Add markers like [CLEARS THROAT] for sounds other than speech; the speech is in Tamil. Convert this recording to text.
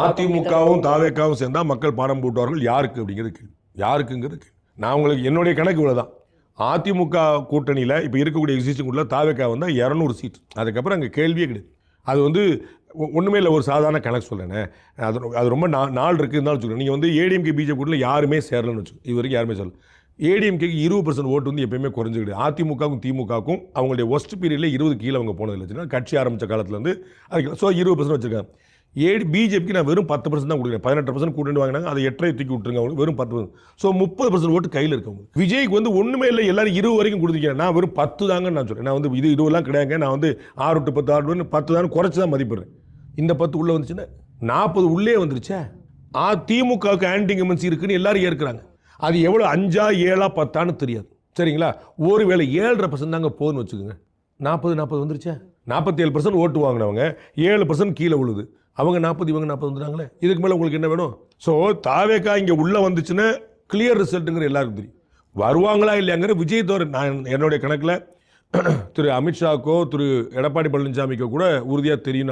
அதிமுகவும் தாவேக்காவும் சேர்ந்தா மக்கள் பாடம் போட்டுவார்கள். யாருக்கு அப்படிங்கிறது கேள்வி. யாருக்குங்கிறது கேள்வி. நான் உங்களுக்கு என்னுடைய கணக்கு இவ்வளவுதான். அதிமுக கூட்டணியில் இப்போ இருக்கக்கூடிய எக்ஸிஸ்டிங் உள்ள தாவேக்கா வந்தால் இரநூறு சீட் அதுக்கப்புறம் அங்கே கேள்வியே கிடையாது. அது வந்து ஒன்றுமே இல்லை. ஒரு சாதாரண கணக்கு சொல்லேனே. அது அது ரொம்ப நா நாள் இருக்குதுன்னு வச்சுக்கோங்க நீங்கள் வந்து ஏடிஎம்கே பிஜேபி கூட்டில் யாருமே சேரலன்னு வச்சுக்கோங்க இது வரைக்கும் யாருமே சொல்லல ஏடிஎம்கேக்கு இருபது பர்சன்ட் ஓட்டு வந்து எப்பயுமே குறைஞ்சிக்கிது அதிமுகவுக்கும் திமுகவுக்கும் அவங்களுடைய ஒஸ்ட் பீரியடில் இருபது கீழே அவங்க போனதில்லை. வச்சுன்னா கட்சி ஆரம்பித்த காலத்துலேருந்து அதுக்கு ஸோ இருபது பர்சன்ட் வச்சுருக்காங்க. ஏடி பிஜேபிக்கு நான் வெறும் பத்து பர்சன்ட் தான் கொடுக்குறேன். பதினெட்டு பர்சன்ட் கூட்டணி வாங்கினாங்க அதை எட்டரை தூக்கி விட்டுருங்க. அவங்களுக்கு வெறும் பத்து பர்சன்ட் ஸோ முப்பது பர்சன்ட் ஓட்டு கையில் இருக்கவங்க விஜய்க்கு வந்து ஒன்றுமே இல்லை எல்லாரும் இருபது வரைக்கும் கொடுத்துருக்கேன் நான் வெறும் பத்து தாங்கன்னு நான் சொல்கிறேன் நான் வந்து இது இதுவெல்லாம் கிடையாதுங்க. நான் வந்து ஆறு டு பத்து ஆறு டு பத்து தான் குறைச்சி தான் மதிப்பிடுறேன். இந்த பத்து உள்ளே வந்துச்சுன்னா நாற்பது உள்ளே வந்துருச்சே. ஆ திமுகவுக்கு ஆன்டி எம்என்சி இருக்குன்னு எல்லாரும் ஏற்கிறாங்க. அது எவ்வளோ அஞ்சா ஏழா பத்தான்னு தெரியாது. சரிங்களா? ஒரு வேளை ஏழரை பர்சன்ட் தாங்க போதுன்னு வச்சுக்கோங்க. நாற்பது நாற்பது வந்துருச்சே. நாற்பத்தி ஏழு பர்சன்ட் ஓட்டு வாங்கினவங்க ஏழு பர்சன்ட் கீழே விழுது. அவங்க நாற்பது இவங்க நாற்பது வந்துட்டாங்களே. இதுக்கு மேலே உங்களுக்கு என்ன வேணும்? ஸோ தாவேக்கா இங்கே உள்ளே வந்துச்சுன்னா கிளியர் ரிசல்ட்டுங்கிற எல்லாருக்கும் தெரியும். வருவாங்களா இல்லையாங்கிற விஜய் தோர் நான் என்னுடைய கணக்கில் [CLEARS THROAT] திரு அமித்ஷாக்கோ திரு எடப்பாடி பழனிசாமிக்கோ கூட உறுதியாக தெரியும்